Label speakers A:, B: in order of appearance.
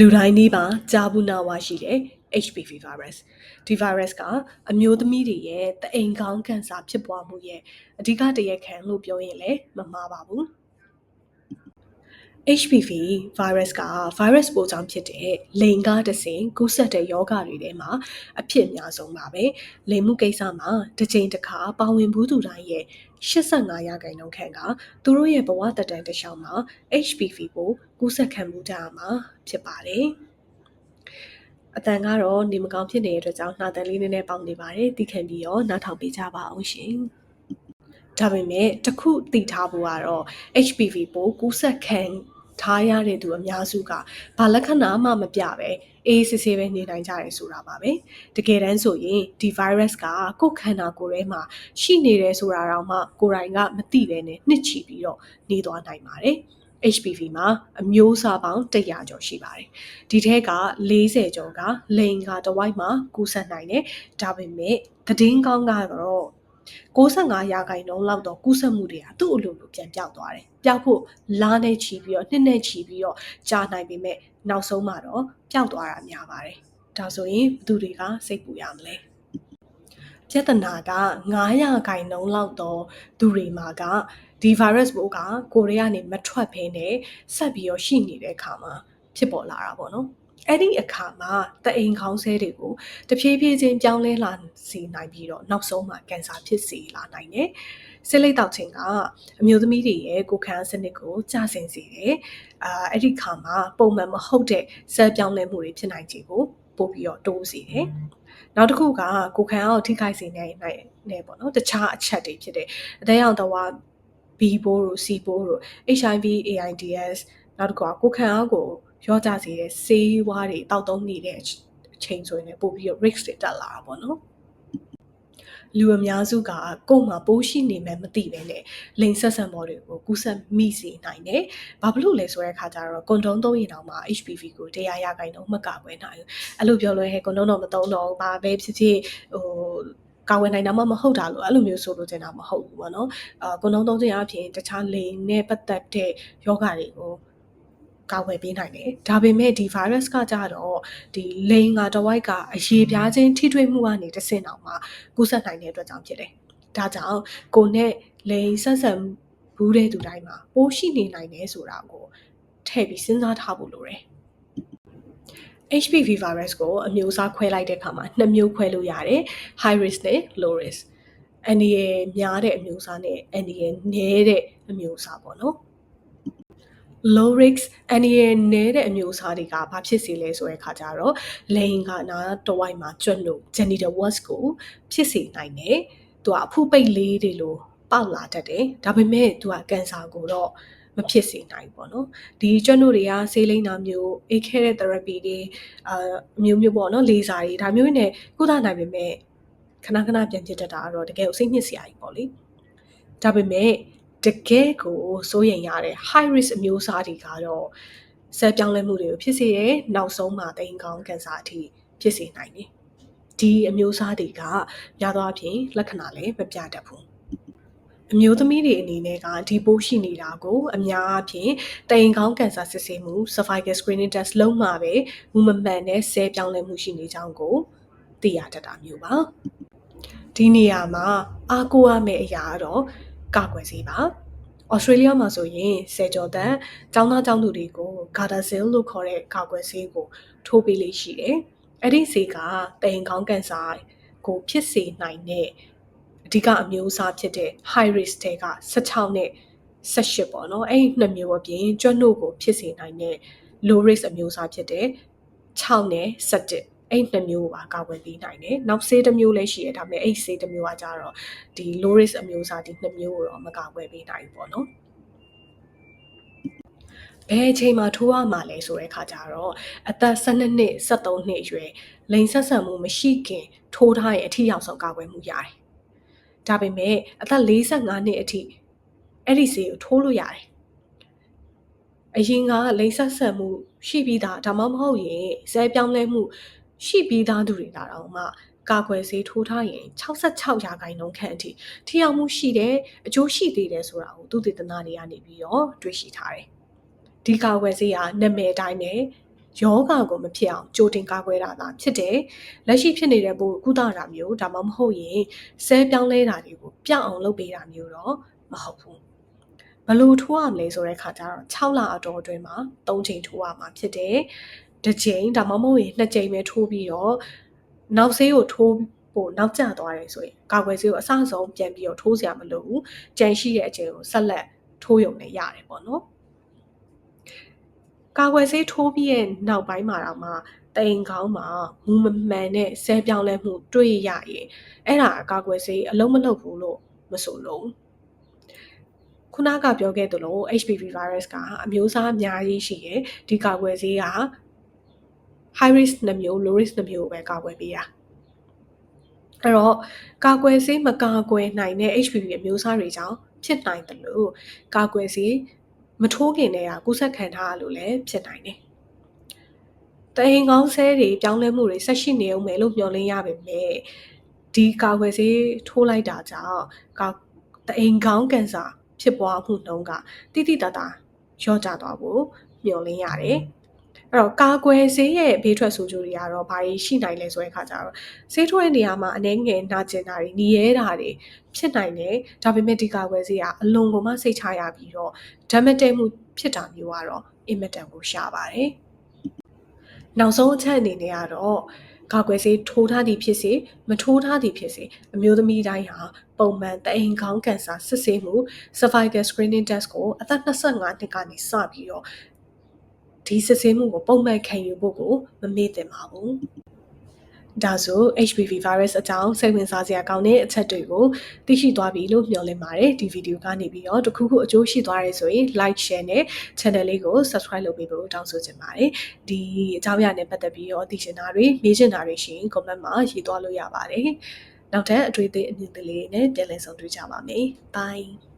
A: လူတိုင်းနီးပါကြားဘူးနာဝရှိတဲ့ HPV virus ဒီ virus ကအမျိုးသမီးတွေရဲ့တအိမ်ကောင်းကန်စာဖြစ်ပွားမှုရဲ့အဓိကတရက်ခံလို့ပြောရင်လည်းမမှားပါဘူး HPV virus က virus ပိုးကြောင့်ဖြစ်တဲ့လိင်ကားတစ်စင်ကူးစက်တဲ့ယောဂတွေထဲမှာအဖြစ်အများဆုံးပါပဲလိင်မှုကိစ္စမှာတစ်ချိန်တစ်ခါပါဝင်ဘူးသူတိုင်းရဲ့85ရာခိုင်နှုန်းခန့်ကသူတို့ရဲ့ဘဝတတန်တစ်လျှောက်မှာ HPV ကိုကူးစက်ခံမှုကြရမှာဖြစ်ပါတယ်အတန်ကတော့နေမကောင်းဖြစ်နေတဲ့အတွက်ကြောင့်နှာတန်လေးနည်းနည်းပေါက်နေပါတယ်။သိခံပြီးတော့နားထောင်ပေးကြပါအောင်ရှင်။ဒါပေမဲ့တခုသိထားဖို့ကတော့ HPV ပိုးကူးစက်ခံ ထားရတဲ့သူအများစုကဘာလက္ခဏာမှမပြပဲအေးစစ်စစ်ပဲနေနိုင်ကြတယ်ဆိုတာပါပဲတကယ်တမ်းဆိုရင်ဒီ virus ကကိုယ်ခန္ဓာကိုယ်ထဲမှာရှိနေတယ်ဆိုတာတော့မှကိုယ်တိုင်ကမသိပဲနဲ့နှစ်ချီပြီးတော့နေသွားနိုင်ပါတယ် HPV မှာအမျိုးအစားပေါင်း100ကျော်ရှိပါတယ်။ဒီထဲက40ကျော်ကလိန်ကတဝိုက်မှာကူးစက်နိုင်တယ်။ဒါပေမဲ့သတင်းကောင်းကတော့ 65ရာခိုင်နှုန်းလောက်တော့ကူးစက်မှုတွေကသူ့အလိုလိုပြန်ပြောက်သွားတယ်။ပြောက်ဖို့လားနဲ့ချီပြီးတော့နှစ်နဲ့ချီပြီးတော့ကြာနိုင်ပေမဲ့နောက်ဆုံးမှာတော့ပျောက်သွားတာများပါတယ်။ဒါဆိုရင်ဘသူတွေကစိတ်ပူရမလဲ။ပြဿနာက900ခိုင်နှုန်းလောက်တော့သူတွေမှာကဒီ virus ပိုးကကိုရီးယားနေမထွက်ဖဲနဲ့ဆက်ပြီးတော့ရှိနေတဲ့အခါမှာဖြစ်ပေါ်လာတာပေါ့နော်အဲ့ဒီအခါမှာတအိမ်ခေါင်းဆဲတွေကိုတဖြည်းဖြည်းချင်းပြောင်းလဲလာ စေနိုင်ပြီးတော့နောက်ဆုံးမှာကင်ဆာဖြစ်စေလာနိုင်တယ်။ဆေးလိပ်တောက်ခြင်းကအမျိုးသမီးတွေရဲ့ကိုယ်ခံစနစ်ကိုကျဆင်းစေတယ်။အာအဲ့ဒီခါမှာပုံမှန်မဟုတ်တဲ့ဆဲပြောင်းလဲမှုတွေဖြစ်နိုင်ခြေကိုပို့ပြီးတော့တိုးစေတယ်။နောက်တစ်ခုကကိုယ်ခံအားကိုထိခိုက်စေနိုင်နိုင်နေပေါ့နော်တခြားအချက်တွေဖြစ်တဲ့အသေးအောင်တော့ B ဘိုးတို့ C ဘိုးတို့ HIV AIDS နောက်တစ်ခုကကိုခံအားကိုရောကြစေတဲ့ဆေးဝါးတွေတောက်သုံးနေတဲ့အချိန်ဆိုရင်လည်းပို့ပြီးတော့ risk တွေတက်လာတာပေါ့နော် လူအများစုကကိုယ်မှာပိုးရှိနေမှမသိပဲနဲ့လိန်ဆက်ဆံပေါ်တွေကိုကူးစက်မိစေနိုင်တယ်။ဘာဖြစ်လို့လဲဆိုတဲ့အခါကျတော့ကွန်ဒုံသုံးရင်တောင်မှ HPV ကိုတရားရခိုင်တော့မကကွယ်နိုင်ဘူး။အဲ့လိုပြောလို့ဟဲ့ကွန်ဒုံတော့မသုံးတော့ဘာပဲဖြစ်ဖြစ်ဟိုကာဝယ်နိုင်တာမှမဟုတ်တာလို့အဲ့လိုမျိုးဆိုလို့ကျင်တာမဟုတ်ဘူးပေါ့နော်အာကွန်ဒုံသုံးခြင်းအပြင်တခြားလိန်နဲ့ပတ်သက်တဲ့ယောဂတွေကို ကာဝယ်ပေးနိုင်တယ်ဒါပေမဲ့ဒီ virus ကကြတော့ဒီလိန်ကတဝိုက်ကအရေးပြားခြင်းထိတွေ့မှုကနေတဆင့်အောင်မှကူးစက်နိုင်တဲ့အတွက်ကြောင့်ဖြစ်တယ်ဒါကြောင့်ကိုနဲ့လိန်ဆက်ဆံဘူးတဲ့သူတိုင်းမှာပိုးရှိနေနိုင်တယ်ဆိုတာကိုထည့်ပြီးစဉ်းစားထားဖို့လိုတယ် HPV virus ကိုအမျိုးအစားခွဲလိုက်တဲ့အခါမှာနှစ်မျိုးခွဲလို့ရတယ် high risk နဲ့ low risk အန္တရာယ်များတဲ့အမျိုးအစားနဲ့အန္တရာယ်နည်းတဲ့အမျိုးအစားပေါ့နော် low risk အန္တရာယ်နည်းတဲ့အမျိုးအစားတွေကဘာဖြစ်စေလဲဆိုတဲ့အခါကျတော့လိန်ကနာတဝိုက်မှာကျွတ်လို့ genital warts ကိုဖြစ်စေနိုင်တယ်သူကအဖုပိတ်လေးတွေလိုပေါက်လာတတ်တယ်ဒါပေမဲ့သူကကန်ဆာကိုတော့မဖြစ်စေနိုင်ဘူးပေါ့နော်ဒီကျွတ်တို့တွေကဆေးလိမ့်တာမျိုးအေးခဲတဲ့ therapy တွေအာမျိုးမျိုးပေါ့နော်လေဆာတွေဒါမျိုးနဲ့ကုသနိုင်ပေမဲ့ခဏခဏပြန်ဖြစ်တတ်တာတော့တကယ်ကိုစိတ်ညစ်စရာကြီးပေါ့လေဒါပေမဲ့ တကယ်ကိုစိုးရိမ်ရတဲ့ high risk အမျိုးအစားတွေကတော့ဆဲပြောင်းလဲမှုတွေကိုဖြစ်စေတယ်နောက်ဆုံးမှာတိမ်ကောင်းကန်ဆာအထိဖြစ်စေနိုင်တယ်ဒီအမျိုးအစားတွေကရသောအဖြစ်လက္ခဏာလည်းမပြတတ်ဘူးအမျိုးသမီးတွေအနေနဲ့ကဒီပိုးရှိနေတာကိုအများအဖြစ်တိမ်ကောင်းကန်ဆာစစ်ဆေးမှု cervical screening test လုပ်မှပဲမူမမှန်တဲ့ဆဲပြောင်းလဲမှုရှိနေကြောင်းကိုသိရတတ်တာမျိုးပါဒီနေရာမှာအားကိုးရမယ့်အရာကတော့ ကာကွယ်ဆေးပါ။ဩစတြေးလျမှာဆိုရင်ဆယ်ကျော်သက်ចောင်းသားចောင်းသူတွေကို Gardasil လို့ခေါ်တဲ့ကာကွယ်ဆေးကို ထိုးပေးလေးရှိတယ်။အဲ့ဒီဆေးကတိမ်ကောင်းကန်ဆာကိုဖြစ်စေနိုင်တဲ့အဓိကအမျိုးအစားဖြစ်တဲ့ high risk တွေက16နဲ့18ပေါ့နော်အဲ့ဒီနှစ်မျိုးအပြင်ကျွတ်နှုတ်ကိုဖြစ်စေနိုင်တဲ့ low risk အမျိုးအစားဖြစ်တဲ့6နဲ့17 အဲ့နှစ်မျိုးပါကာကွယ်ပေးနိုင်တယ်နောက်ဆေးတစ်မျိုးလည်းရှိရဒါပေမဲ့အဲ့ဆေးတစ်မျိုးကကြတော့ဒီ low risk အမျိုးအစားဒီနှစ်မျိုးကိုတော့မကာကွယ်ပေးနိုင်ဘူးပေါ့နော်ဘယ်အချိန်မှာထိုးရမှာလဲဆိုတဲ့ခါကျတော့အသက်12နှစ်73နှစ်အရွယ်လိင်ဆက်ဆံမှုမရှိခင်ထိုးထားရင်အထီရောက်ဆုံးကာကွယ်မှုရတယ်။ဒါပေမဲ့အသက်45နှစ်အထိအဲ့ဒီဆေးကိုထိုးလို့ရတယ်။အရင်ကလိင်ဆက်ဆံမှုရှိပြီးသားဒါမှမဟုတ်ရင်ဇဲပြောင်းလဲမှု ရှိပြီးသားသူတွေလာတော့မှကာကွယ်ဆေးထိုးထားရင်66ရာခိုင်နှုန်းခန့်အထိထိရောက်မှုရှိတယ်အကျိုးရှိသေးတယ်ဆိုတာကိုသူတည်တနာတွေကနေပြီးတော့တွေ့ရှိထားတယ်။ဒီကာကွယ်ဆေးကနာမည်တိုင်းပဲယောဂကိုမဖြစ်အောင်ကြိုတင်ကာကွယ်တာသာဖြစ်တယ်လက်ရှိဖြစ်နေတဲ့ပိုကုသတာမျိုးဒါမှမဟုတ်ရင်ဆဲပြောင်းလဲတာတွေကိုပြောင်းအောင်လုပ်ပေးတာမျိုးတော့မဟုတ်ဘူးဘလို့ထိုးရမလဲဆိုတဲ့ခါကျတော့6လအတော်အတွင်းမှာ3ချိန်ထိုးရမှာဖြစ်တယ် တစ်ချိန်ဒါမှမဟုတ်ရင်2ချိန်ပဲထိုးပြီးတော့နောက်ဆေးကိုထိုးပို့နောက်ကျသွားတယ်ဆိုရင်ကာကွယ်ဆေးကိုအစအဆုံးပြန်ပြီးတော့ထိုးစရာမလိုဘူးကြံရှိတဲ့အချိန်ကိုဆက်လက်ထိုးရုံနဲ့ရတယ်ပေါ့နော်ကာကွယ်ဆေးထိုးပြီးရဲ့နောက်ပိုင်းမှာတော့မှတိမ်ကောင်းမှာမူမမှန်တဲ့ဆဲပြောင်းလဲမှုတွေ့ရရင်အဲ့ဒါကာကွယ်ဆေးအလုံးမလုံးဘူးလို့မဆိုလို့ခုနကပြောခဲ့သလို HPV virus ကအမျိုးအစားအများကြီးရှိတယ်ဒီကာကွယ်ဆေးက high risk နှမျိုး low risk နှမျိုးပဲကာကွယ်ပေးတာအဲ့တော့ကာကွယ်ဆေးမကာကွယ်နိုင်တဲ့ HPV အမျိုးအစားတွေကြောင့်ဖြစ်နိုင်တယ်လို့ကာကွယ်ဆေးမထိုးခင်တည်းကကူးစက်ခံထားရလို့လည်းဖြစ်နိုင်တယ်။တအိမ်ကောင်းဆဲတွေပြောင်းလဲမှုတွေဆက်ရှိနေအောင်မယ်လို့မျှော်လင့်ရပါမယ်။ဒီကာကွယ်ဆေးထိုးလိုက်တာကြောင့်ကာတအိမ်ကောင်းကန်ဆာဖြစ်ပွားမှုနှုန်းကတိတိတတ်တာလျော့ကျသွားဖို့မျှော်လင့်ရတယ်။ အဲ့တော့ကာကွယ်ဆေးရဲ့ဘေးထွက်ဆိုးကျိုးတွေကတော့ဘာတွေရှိနိုင်လဲဆိုတဲ့အခါကျတော့ဆေးထိုးတဲ့နေရာမှာအနေငယ်နာကျင်တာတွေညီရဲတာတွေဖြစ်နိုင်တယ်ဒါပေမဲ့ဒီကာကွယ်ဆေးကအလွန်ကိုမှစိတ်ချရပြီးတော့ဓာတ်မတည့်မှုဖြစ်တာမျိုးကတော့အင်မတန်ကိုရှားပါတယ်နောက်ဆုံးအချက်အနေနဲ့ကတော့ကာကွယ်ဆေးထိုးထားသည်ဖြစ်စေမထိုးထားသည်ဖြစ်စေအမျိုးသမီးတိုင်းဟာပုံမှန်တအိမ်ခေါင်းကန်စာစစ်ဆေးမှု cervical screening test ကိုအသက်25နှစ်ကနေစပြီးတော့ ဒီစစ်ဆေးမှုကိုပုံမှန်ခံယူဖို့ကိုမမေ့သင့်ပါဘူး။ဒါဆို HPV virus အကြောင်းစိတ်ဝင်စားစရာကောင်းတဲ့အချက်တွေကိုသိရှိသွားပြီလို့မျှော်လင့်ပါတယ်ဒီဗီဒီယိုကနေပြီးတော့တခုခုအကျိုးရှိသွားရဲဆိုရင် like share နဲ့ channel လေးကို subscribe လုပ်ပေးဖို့တောင်းဆိုချင်ပါတယ်ဒီအကြောင်းအရာနဲ့ပတ်သက်ပြီးတော့သိချင်တာတွေမေးချင်တာတွေရှိရင် comment မှာရေးသွားလို့ရပါတယ်နောက်ထပ်အတွေ့အကြုံအမြင်တွေလေးနဲ့ပြန်လည်ဆုံတွေ့ကြပါမယ် bye